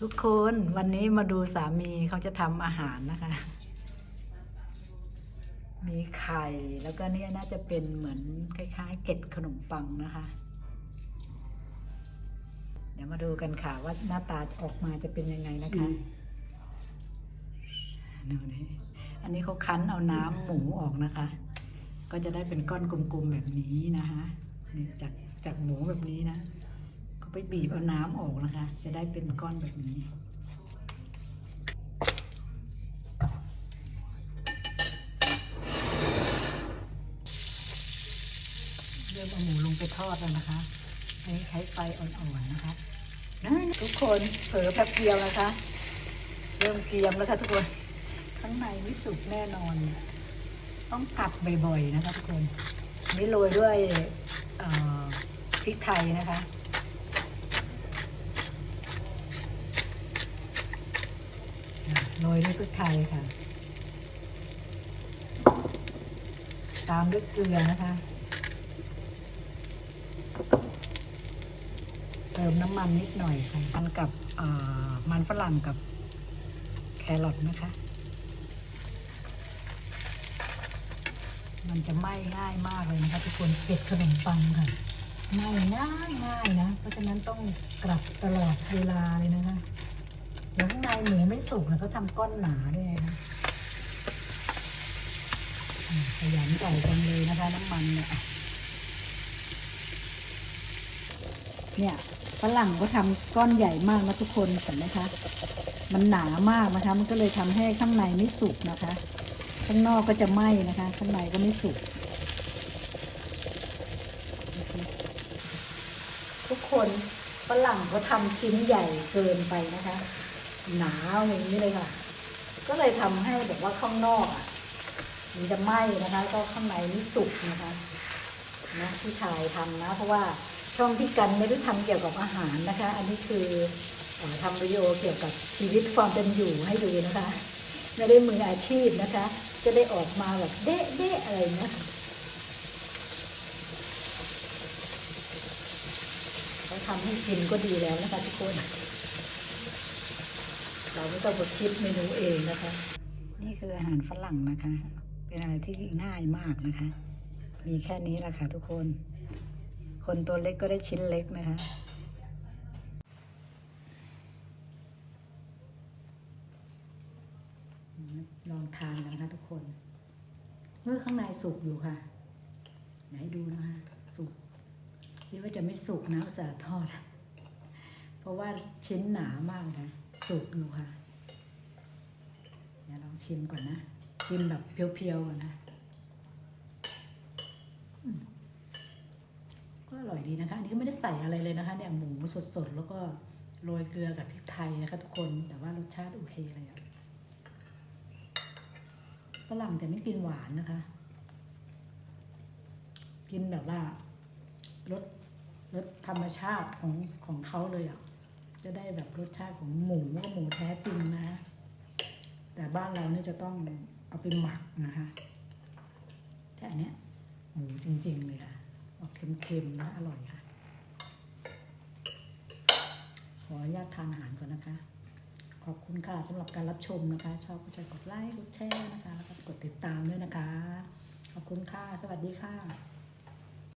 ทุกคนวันนี้มาดูสามีเขาจะทำอาหารนะคะ มีไข่แล้วก็เนี่ยน่าจะเป็นเหมือนคล้าย ๆ เกล็ดขนมปังนะคะ เดี๋ยวมาดูกันค่ะว่าหน้าตาออกมาจะเป็นยังไงนะคะดูนี่อันนี้เขาคั้นเอาน้ำหมูออกนะคะ ก็จะได้เป็นก้อนกลมๆแบบนี้นะคะจากจากหมูแบบนี้นะ ไปบีบเอาน้ำออกนะคะ จะได้เป็นก้อนแบบนี้เริ่มเอาหมูลงไปทอดแล้วนะคะ อันนี้ใช้ไฟอ่อนๆนะคะทุกคนเผลอแป๊บเดียวนะคะ เริ่มเกรียมแล้วค่ะทุกคน ข้างในไม่สุกแน่นอน ต้องกัดบ่อยๆนะคะทุกคน นี่โรยด้วยพริกไทยนะคะ โรยด้วยพริกไทยค่ะ ตามด้วยเกลือนะคะ เติมน้ำมันนิดหน่อยค่ะมันกับมันฝรั่งกับแครอทนะคะ มันจะไหม้ง่ายมากเลยนะคะทุกคนเก็ดขนมปังค่ะไหม้ง่ายง่ายนะ เพราะฉะนั้นต้องกลับตลอดเวลาเลยนะคะ หมูไม่สุกนะเขาทำก้อนหนาด้วยนะขยันใส่จังเลยนะคะ น้ำมันเนี่ย เนี่ยฝรั่งก็ทำก้อนใหญ่มากนะทุกคนเห็นไหมคะ มันหนามากนะคะ มันก็เลยทำให้ข้างในไม่สุกนะคะ ข้างนอกก็จะไหม้นะคะ ข้างในก็ไม่สุกทุกคนฝรั่งก็ทำชิ้นใหญ่เกินไปนะคะ หนาวอย่างนี้เลยค่ะ ก็เลยทำให้แบบว่าข้างนอกอะมันจะไหม้นะคะ ก็ข้างในไม่สุกนะคะนะผู้ชายทำนะ เพราะว่าช่องที่กันไม่ได้ทำเกี่ยวกับอาหารนะคะ อันนี้คือทำวิดีโอเกี่ยวกับชีวิตความเป็นอยู่ให้ดูนะคะ ไม่ได้มืออาชีพนะคะ จะได้ออกมาแบบเด๊ะเด๊ะอะไรอย่าะเขาทำให้กินก็ดีแล้วนะคะทุกคน เราไม่ต้องมาคิดเมนูเองนะคะ นี่คืออาหารฝรั่งนะคะ เป็นอะไรที่ง่ายมากนะคะ มีแค่นี้แหละค่ะทุกคน คนตัวเล็กก็ได้ชิ้นเล็กนะคะลองทานกันนะคะทุกคนเมื่อข้างในสุกอยู่ค่ะ ไหนดูนะคะสุกคิดว่าจะไม่สุกนะอุตส่าห์ทอด เพราะว่าชิ้นหนามากค่ะ สุกอยู่ค่ะเดี๋ยวลองชิมก่อนนะ ชิมแบบเพียวๆก่อนนะก็อร่อยดีนะคะ อันนี้ก็ไม่ได้ใส่อะไรเลยนะคะ เนี่ยหมูสดๆ แล้วก็โรยเกลือกับพริกไทยนะคะทุกคน แต่ว่ารสชาติโอเคเลยอะฝรั่งแต่ไม่กินหวานนะคะ กินแบบว่ารสรสธรรมชาติของของเขาเลยอะ จะได้แบบรสชาติของหมูก็หมูแท้จริงนะคะแต่บ้านเราเนี่ยจะต้องเอาไปหมักนะคะแต่อันเนี้ยหมูจริง ๆ เลยค่ะ ออกเค็มๆนะอร่อยค่ะ ขออนุญาตทานอาหารก่อนนะคะ ขอบคุณค่ะสำหรับการรับชมนะคะ ชอบก็ช่วยกดไลค์กดแชร์นะคะ แล้วก็กดติดตามด้วยนะคะ ขอบคุณค่ะ สวัสดีค่ะ